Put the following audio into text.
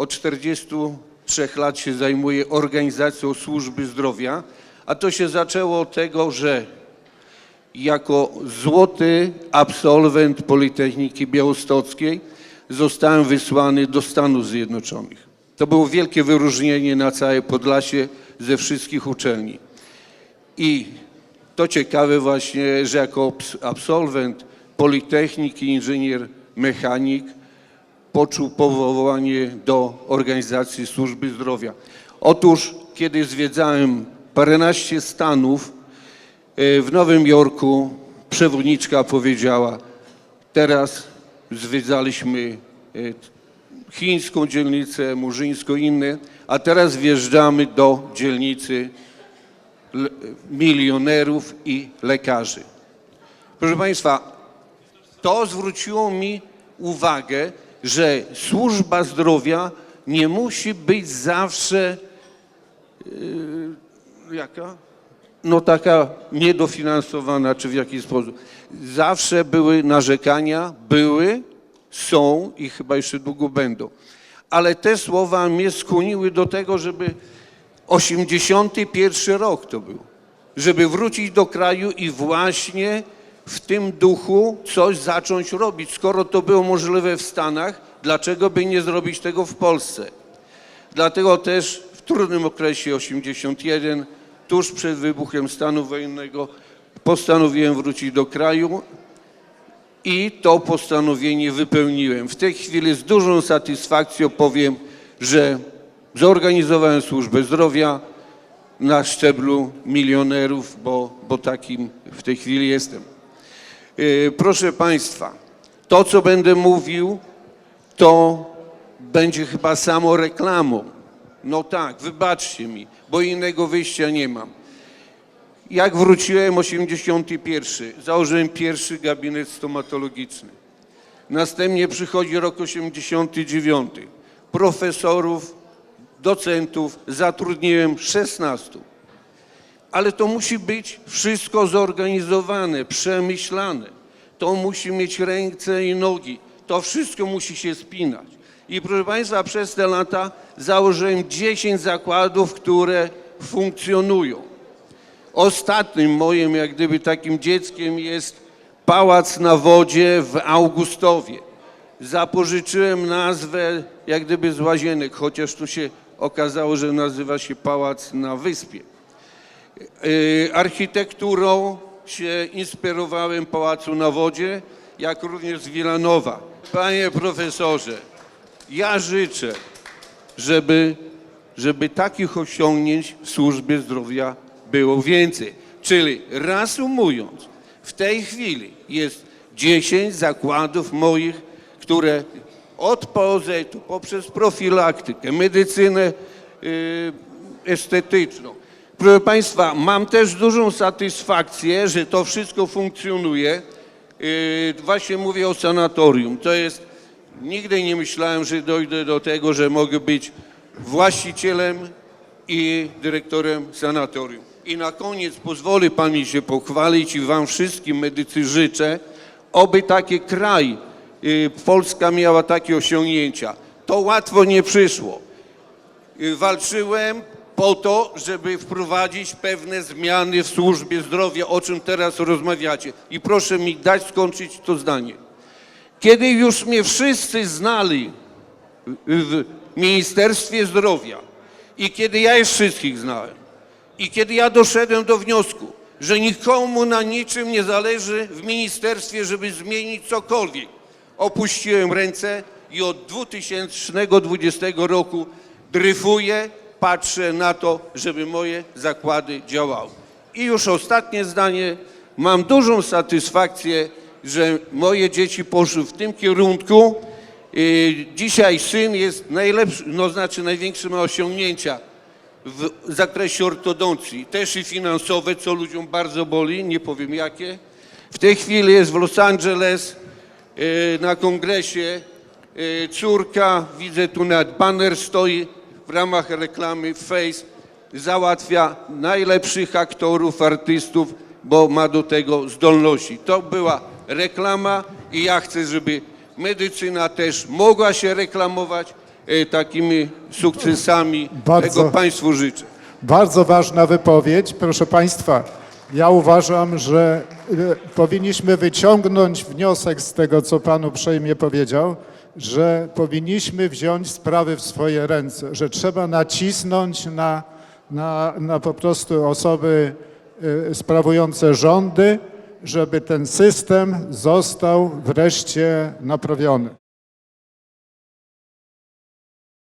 od 43 lat się zajmuję organizacją służby zdrowia, a to się zaczęło od tego, że jako złoty absolwent Politechniki Białostockiej zostałem wysłany do Stanów Zjednoczonych. To było wielkie wyróżnienie na całe Podlasie ze wszystkich uczelni. I to ciekawe właśnie, że jako abs- absolwent Politechniki, inżynier, mechanik, poczuł powołanie do organizacji służby zdrowia. Otóż, kiedy zwiedzałem paręnaście stanów, e, w Nowym Jorku przewodniczka powiedziała, teraz zwiedzaliśmy e, chińską dzielnicę, murzyńską, inne, a teraz wjeżdżamy do dzielnicy milionerów i lekarzy. Proszę Państwa, to zwróciło mi uwagę, że służba zdrowia nie musi być zawsze yy, jaka? No taka niedofinansowana, czy w jakiś sposób. Zawsze były narzekania, były, są i chyba jeszcze długo będą. Ale te słowa mnie skłoniły do tego, żeby 81 rok to był, żeby wrócić do kraju i właśnie w tym duchu coś zacząć robić. Skoro to było możliwe w Stanach, dlaczego by nie zrobić tego w Polsce? Dlatego też w trudnym okresie 81, tuż przed wybuchem stanu wojennego, postanowiłem wrócić do kraju i to postanowienie wypełniłem. W tej chwili z dużą satysfakcją powiem, że zorganizowałem służbę zdrowia na szczeblu milionerów, bo, bo takim w tej chwili jestem. Yy, Proszę Państwa, to co będę mówił, to będzie chyba samo reklamą. No tak, wybaczcie mi, bo innego wyjścia nie mam. Jak wróciłem 81, założyłem pierwszy gabinet stomatologiczny. Następnie przychodzi rok 89. Profesorów, docentów zatrudniłem 16. Ale to musi być wszystko zorganizowane, przemyślane. To musi mieć ręce i nogi. To wszystko musi się spinać. I proszę Państwa, przez te lata założyłem 10 zakładów, które funkcjonują. Ostatnim moim, jak gdyby takim dzieckiem jest Pałac na Wodzie w Augustowie. Zapożyczyłem nazwę jak gdyby z łazienek, chociaż tu się okazało, że nazywa się Pałac na Wyspie. Y, Architekturą się inspirowałem Pałacu na Wodzie, jak również z Wilanowa. Panie profesorze, ja życzę, żeby, żeby takich osiągnięć w służbie zdrowia było więcej. Czyli reasumując, w tej chwili jest 10 zakładów moich, które od POZ-u poprzez profilaktykę, medycynę y, estetyczną. Proszę Państwa, mam też dużą satysfakcję, że to wszystko funkcjonuje. Yy, Właśnie mówię o sanatorium. To jest, nigdy nie myślałem, że dojdę do tego, że mogę być właścicielem i dyrektorem sanatorium. I na koniec pozwoli Pan mi się pochwalić i Wam wszystkim medycy życzę, oby taki kraj, yy, Polska miała takie osiągnięcia. To łatwo nie przyszło. Y, walczyłem po to, żeby wprowadzić pewne zmiany w służbie zdrowia, o czym teraz rozmawiacie. I proszę mi dać skończyć to zdanie. Kiedy już mnie wszyscy znali w Ministerstwie Zdrowia i kiedy ja ich wszystkich znałem i kiedy ja doszedłem do wniosku, że nikomu na niczym nie zależy w ministerstwie, żeby zmienić cokolwiek, opuściłem ręce i od 2020 roku dryfuję, patrzę na to, żeby moje zakłady działały. I już ostatnie zdanie. Mam dużą satysfakcję, że moje dzieci poszły w tym kierunku. Dzisiaj syn jest najlepszy, no znaczy największe ma osiągnięcia w zakresie ortodoncji, też i finansowe, co ludziom bardzo boli, nie powiem jakie. W tej chwili jest w Los Angeles yy, na kongresie yy, córka, widzę tu nawet banner stoi w ramach reklamy Face, załatwia najlepszych aktorów, artystów, bo ma do tego zdolności. To była reklama i ja chcę, żeby medycyna też mogła się reklamować, e, takimi sukcesami. Bardzo. Tego Państwu życzę. Bardzo ważna wypowiedź. Proszę Państwa, ja uważam, że e, powinniśmy wyciągnąć wniosek z tego, co Pan uprzejmie powiedział, że powinniśmy wziąć sprawy w swoje ręce, że trzeba nacisnąć na, na, na po prostu osoby e, sprawujące rządy, żeby ten system został wreszcie naprawiony.